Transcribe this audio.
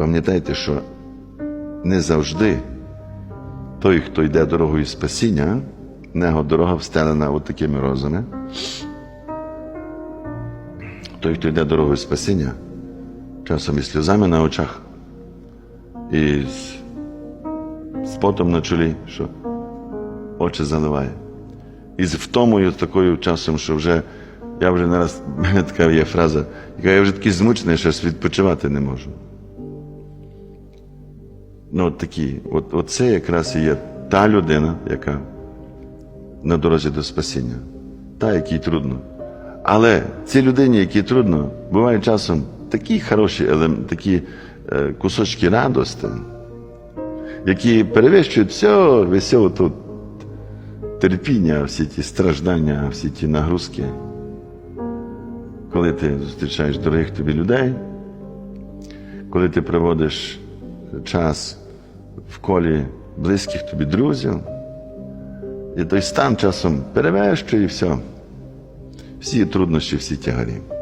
Пам'ятайте, що не завжди той, хто йде дорогою спасіння, нього дорога встелена от такими розами. Той, хто йде дорогою спасіння, часом із сльозами на очах, і з, потом на чолі, що очі заливає. І з втомою такою часом, що вже я вже нараз, така є фраза, яка я вже такий змучений, що відпочивати не можу. Ну, от такі, от, от це якраз і є та людина, яка на дорозі до спасіння, та, якій трудно. Але цій людині, якій трудно, бувають часом такі хороші такі е, кусочки радості, які перевищують все, весь тут терпіння, всі ті страждання, всі ті нагрузки. Коли ти зустрічаєш дорогих тобі людей, коли ти проводиш час в колі близьких тобі друзів, і той стан часом перевищує все, всі труднощі, всі тягарі.